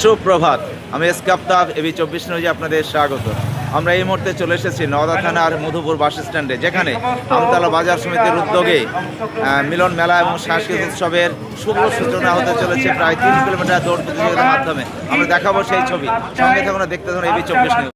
সুপ্রভাত, আমি S কাপ্তাব, AB চব্বিশ নিউজে আপনাদের স্বাগত। আমরা এই মুহূর্তে চলে এসেছি নওদা থানার মধুপুর বাস স্ট্যান্ডে, যেখানে আমতলা বাজার সমিতির উদ্যোগে মিলন মেলা এবং সাংস্কৃতিক উৎসবের শুভ সূচনা হতে চলেছে প্রায় তিন কিলোমিটার দৌড় প্রতিযোগিতার মাধ্যমে। আমরা দেখাবো সেই ছবি। সঙ্গে থাকুন, দেখতে থাকুন এবি চব্বিশ নিউজ।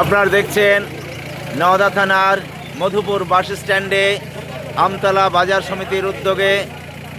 আপনারা দেখছেন নওদা থানার মধুপুর বাস স্ট্যান্ডে আমতলা বাজার সমিতির উদ্যোগে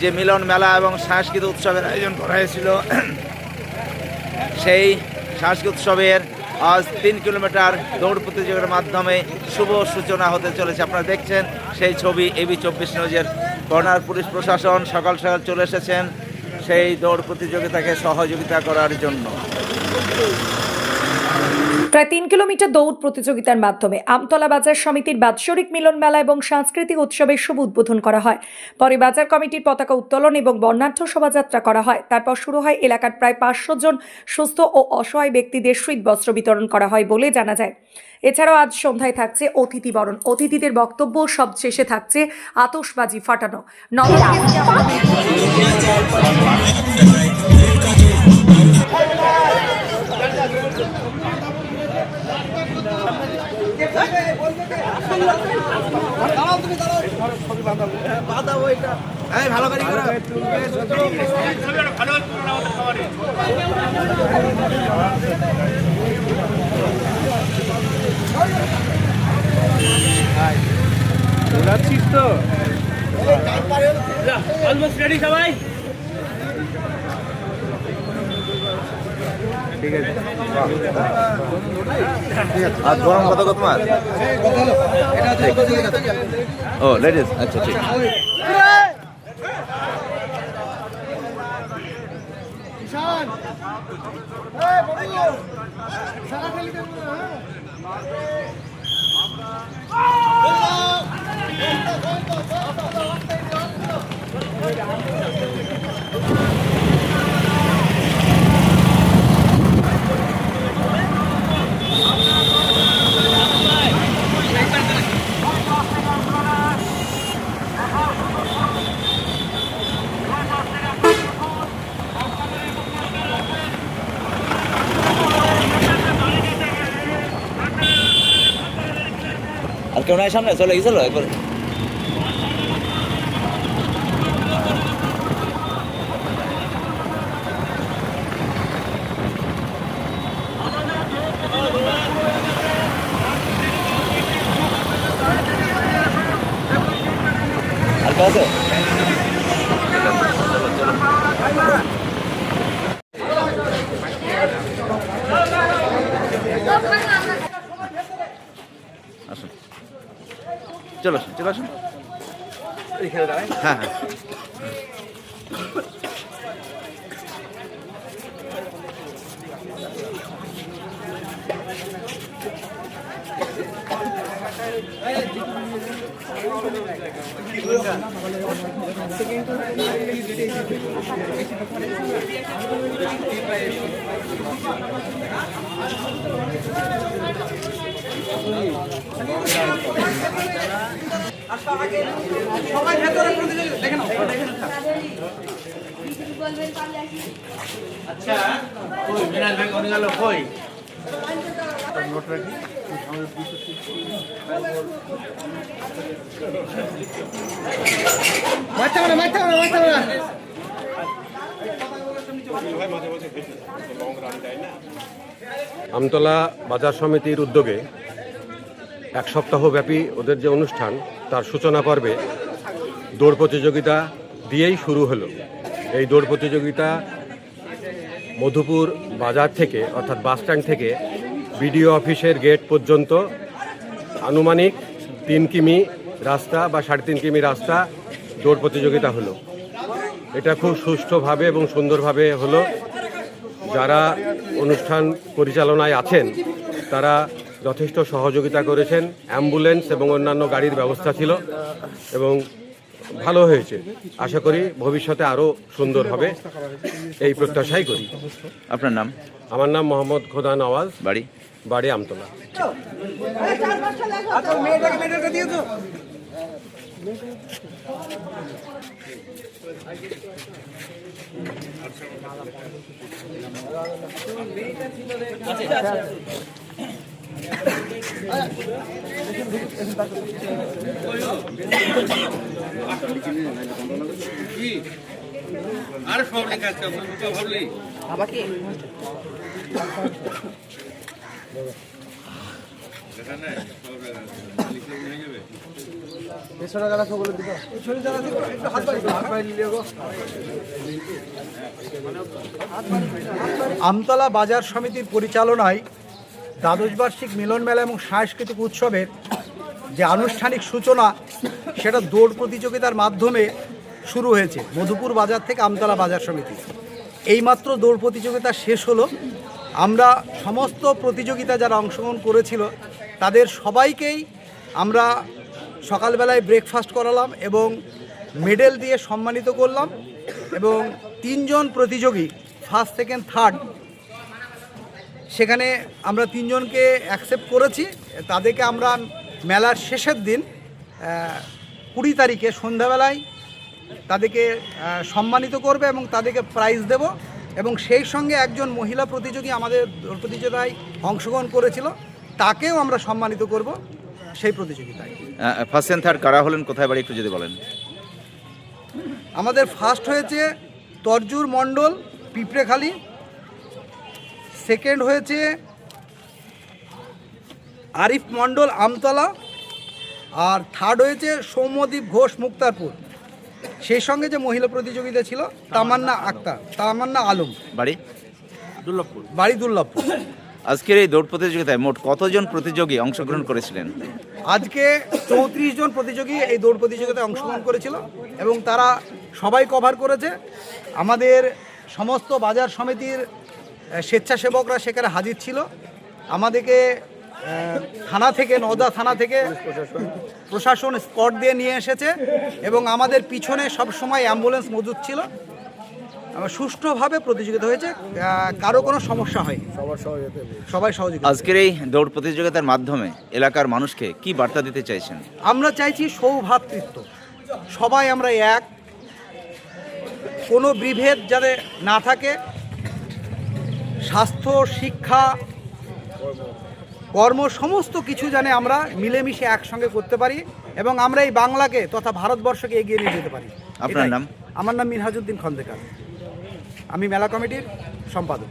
যে মিলন মেলা এবং সাংস্কৃতিক উৎসবের আয়োজন করা হয়েছিল, সেই সাংস্কৃতিক উৎসবের আজ তিন কিলোমিটার দৌড় প্রতিযোগিতার মাধ্যমে শুভ সূচনা হতে চলেছে। আপনারা দেখছেন সেই ছবি এবি চব্বিশ নিউজের কর্নার পুলিশ প্রশাসন সকাল সকাল চলে এসেছেন সেই দৌড় প্রতিযোগিতাকে সহযোগিতা করার জন্য। প্রায় তিন কিলোমিটার দৌড় প্রতিযোগিতার মাধ্যমে আমতলা বাজার সমিতির বাৎসরিক মিলন মেলা এবং সাংস্কৃতিক উৎসবের শুভ উদ্বোধন করা হয়। পরে বাজার কমিটির পতাকা উত্তোলন এবং বর্ণাঢ্য শোভাযাত্রা করা হয়। তারপর শুরু হয় এলাকার প্রায় পাঁচশো জন সুস্থ ও অসহায় ব্যক্তিদের শীত বস্ত্র বিতরণ করা হয় বলে জানা যায়। এছাড়াও আজ সন্ধ্যায় থাকছে অতিথি বরণ। অতিথিদের বক্তব্য সব শেষে থাকছে আতসবাজি ফাটানো। নবম দৌড়াচ্ছিস তো? অলমোস্ট রেডি সবাই? ঠিক আছে আর গরম কত কত তোমার ও লেডিস আচ্ছা ঠিক আর কেউ নাই সামনে চলে গেছিল একবার। আর কেউ আছে চলো, চলো। আসুন চলো আসুন চলো আসুন। হ্যাঁ হ্যাঁ। আমতলা বাজার সমিতির উদ্যোগে এক সপ্তাহব্যাপী ওদের যে অনুষ্ঠান, তার সূচনা পর্বে দৌড় প্রতিযোগিতা দিয়েই শুরু হলো। এই দৌড় প্রতিযোগিতা মধুপুর বাজার থেকে, অর্থাৎ বাস স্ট্যান্ড থেকে বিডিও অফিসের গেট পর্যন্ত আনুমানিক তিন কিমি রাস্তা বা সাড়ে তিন কিমি রাস্তা দৌড় প্রতিযোগিতা হলো। এটা খুব সুষ্ঠুভাবে এবং সুন্দরভাবে হলো। যারা অনুষ্ঠান পরিচালনায় আছেন, তারা যথেষ্ট সহযোগিতা করেছেন। অ্যাম্বুলেন্স এবং অন্যান্য গাড়ির ব্যবস্থা ছিল এবং ভালো হয়েছে। আশা করি ভবিষ্যতে আরও সুন্দর হবে। এই প্রত্যাশাই করি। আপনার নাম? আমার নাম মোহাম্মদ খোদা নওয়াজ। বাড়ি? বাড়ি আমতলা। আর সব লেখা আছে মুখে ভাবলি আমতলা বাজার সমিতির পরিচালনায় দ্বাদশ বার্ষিক মিলন মেলা এবং সাংস্কৃতিক উৎসবের যে আনুষ্ঠানিক সূচনা, সেটা দৌড় প্রতিযোগিতার মাধ্যমে শুরু হয়েছে। মধুপুর বাজার থেকে আমতলা বাজার সমিতি। এইমাত্র দৌড় প্রতিযোগিতা শেষ হলো। আমরা সমস্ত প্রতিযোগিতা যারা অংশগ্রহণ করেছিল, তাদের সবাইকেই আমরা সকালবেলায় ব্রেকফাস্ট করালাম এবং মেডেল দিয়ে সম্মানিত করলাম এবং তিনজন প্রতিযোগী ফার্স্ট সেকেন্ড থার্ড সেখানে আমরা তিনজনকে অ্যাকসেপ্ট করেছি। তাদেরকে আমরা মেলার শেষের দিন কুড়ি তারিখে সন্ধ্যাবেলায় তাদেরকে সম্মানিত করবে এবং তাদেরকে প্রাইজ দেব এবং সেই সঙ্গে একজন মহিলা প্রতিযোগী আমাদের প্রতিযোগিতায় অংশগ্রহণ করেছিল। তাকেও আমরা সম্মানিত করব সেই প্রতিযোগিতায়। ফার্স্ট অ্যান্ড থার্ড কারা হলেন কোথায় বাড়ি একটু যদি বলেন। আমাদের ফার্স্ট হয়েছে তর্জুর মণ্ডল পিঁপড়েখালি সেকেন্ড হয়েছে আরিফ মণ্ডল আমতলা আর থার্ড হয়েছে সৌম্যদীপ ঘোষ মুক্তারপুর। সেই সঙ্গে যে মহিলা প্রতিযোগিতা ছিল তামান্না আক্তার তামান্না আলম। বাড়ি? দুর্লভপুর। বাড়ি দুর্লভপুর। আজকের এই দৌড় প্রতিযোগিতায় মোট কতজন প্রতিযোগী অংশগ্রহণ করেছিলেন? আজকে চৌত্রিশ জন প্রতিযোগী এই দৌড় প্রতিযোগিতায় অংশগ্রহণ করেছিল এবং তারা সবাই কভার করেছে। আমাদের সমস্ত বাজার সমিতির স্বেচ্ছাসেবকরা সেখানে হাজির ছিল। আমাদেরকে থানা থেকে নওদা থানা থেকে প্রশাসন স্পট দিয়ে নিয়ে এসেছে এবং আমাদের পিছনে সব সময় অ্যাম্বুলেন্স মজুদ ছিল। সুষ্ঠুভাবে প্রতিযোগিতা হয়েছে। কারও কোনো সমস্যা হয়নি। সবাই সহযোগিতা আজকের এই দৌড় প্রতিযোগিতার মাধ্যমে এলাকার মানুষকে কি বার্তা দিতে চাইছেন? আমরা চাইছি সৌভ্রাতৃত্ব সবাই আমরা এক। কোনো বিভেদ যাতে না থাকে স্বাস্থ্য শিক্ষা কর্ম সমস্ত কিছু জানে আমরা মিলেমিশে একসঙ্গে করতে পারি এবং আমরা এই বাংলাকে তথা ভারতবর্ষকে এগিয়ে নিয়ে যেতে পারি। আপনার নাম? আমার নাম মিনহাজুদ্দিন খন্দেকার। আমি মেলা কমিটির সম্পাদক।